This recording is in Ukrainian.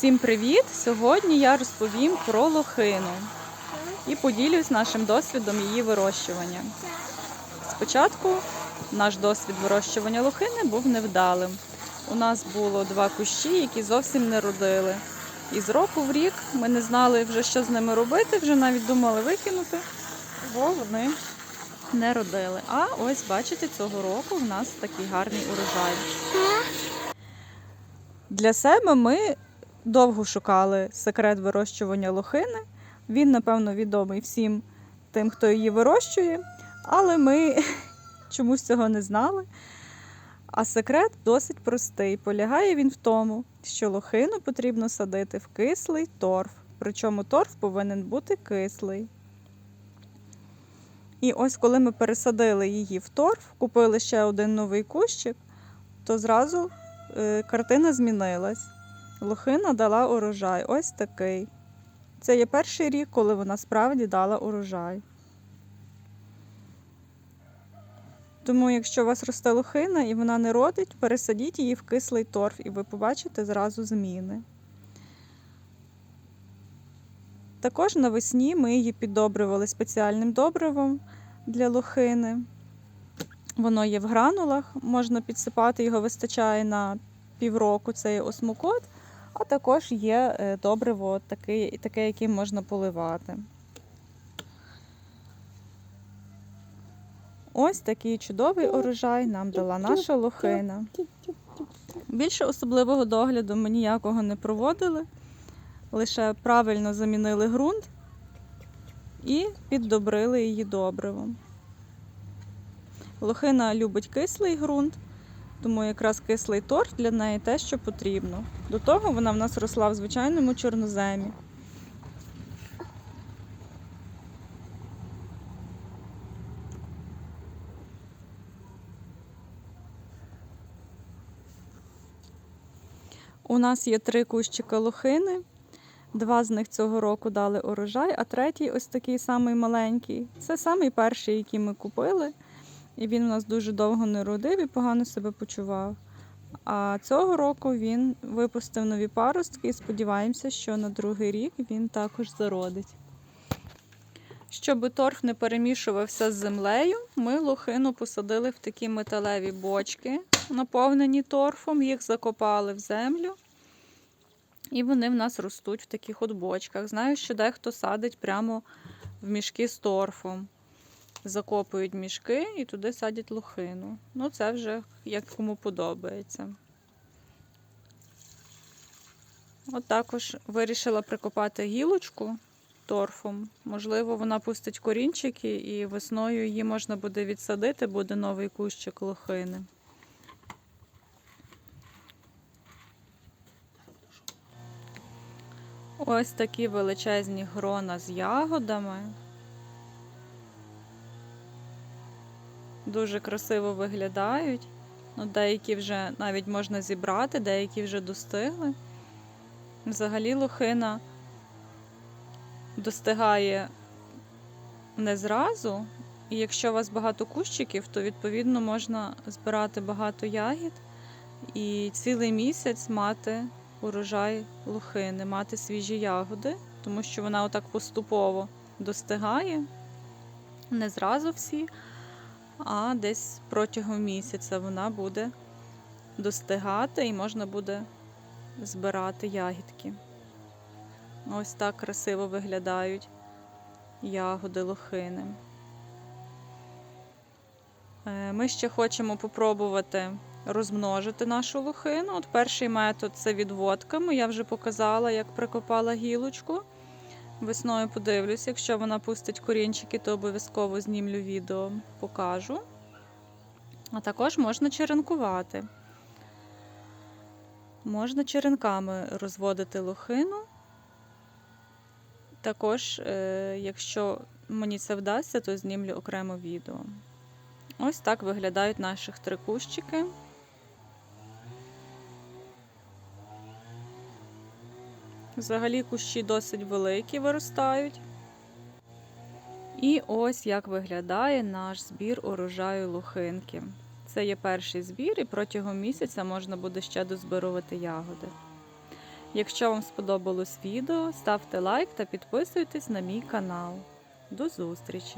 Всім привіт! Сьогодні я розповім про лохину і поділюсь нашим досвідом її вирощування. Спочатку наш досвід вирощування лохини був невдалим. У нас було два кущі, які зовсім не родили. І з року в рік ми не знали вже, що з ними робити, вже навіть думали викинути, бо вони не родили. А ось бачите, цього року в нас такий гарний урожай. Для себе ми довго шукали секрет вирощування лохини. Він, напевно, відомий всім тим, хто її вирощує, але ми чомусь цього не знали. А секрет досить простий. Полягає він в тому, що лохину потрібно садити в кислий торф. Причому торф повинен бути кислий. І ось коли ми пересадили її в торф, купили ще один новий кущик, то зразу е, картина змінилась. Лохина дала урожай. Ось такий. Це є перший рік, коли вона справді дала урожай. Тому, якщо у вас росте лохина і вона не родить, пересадіть її в кислий торф, і ви побачите зразу зміни. Також навесні ми її піддобрювали спеціальним добривом для лохини. Воно є в гранулах, можна підсипати, його вистачає на півроку, це є осмокот, а також є е, добриво таке, таке яким можна поливати. Ось такий чудовий урожай нам дала наша лохина. Більше особливого догляду ми ніякого не проводили, лише правильно замінили ґрунт і піддобрили її добривом. Лохина любить кислий ґрунт, тому якраз кислий торф для неї те, що потрібно. До того вона в нас росла в звичайному чорноземі. У нас є три кущика лохини. Два з них цього року дали урожай, а третій ось такий самий маленький. Це самий перший, який ми купили. І він у нас дуже довго не родив і погано себе почував. А цього року він випустив нові паростки і сподіваємося, що на другий рік він також зародить. Щоб торф не перемішувався з землею, ми лохину посадили в такі металеві бочки, наповнені торфом, їх закопали в землю. І вони в нас ростуть в таких от бочках. Знаю, що дехто садить прямо в мішки з торфом. Закопують мішки і туди садять лохину. Ну, це вже як кому подобається. От також вирішила прикопати гілочку торфом. Можливо, вона пустить корінчики і весною її можна буде відсадити, буде новий кущик лохини. Ось такі величезні грона з ягодами. Дуже красиво виглядають. Ну, деякі вже навіть можна зібрати, деякі вже достигли. Взагалі лохина достигає не зразу. І якщо у вас багато кущиків, то відповідно можна збирати багато ягід і цілий місяць мати урожай лохини, мати свіжі ягоди, тому що вона отак поступово достигає. Не зразу всі, а десь протягом місяця вона буде достигати і можна буде збирати ягідки. Ось так красиво виглядають ягоди лохини. Е, Ми ще хочемо попробувати розмножити нашу лохину. От перший метод це відводками. Я вже показала, як прикопала гілочку. Весною подивлюсь, якщо вона пустить корінчики, то обов'язково знімлю відео, покажу. А також можна черенкувати. Можна черенками розводити лохину. Також, е, якщо мені це вдасться, то знімлю окремо відео. Ось так виглядають наших три Взагалі кущі досить великі виростають. І ось як виглядає наш збір урожаю лохинки. Це є перший збір, і протягом місяця можна буде ще дозбирувати ягоди. Якщо вам сподобалось відео, ставте лайк та підписуйтесь на мій канал. До зустрічі!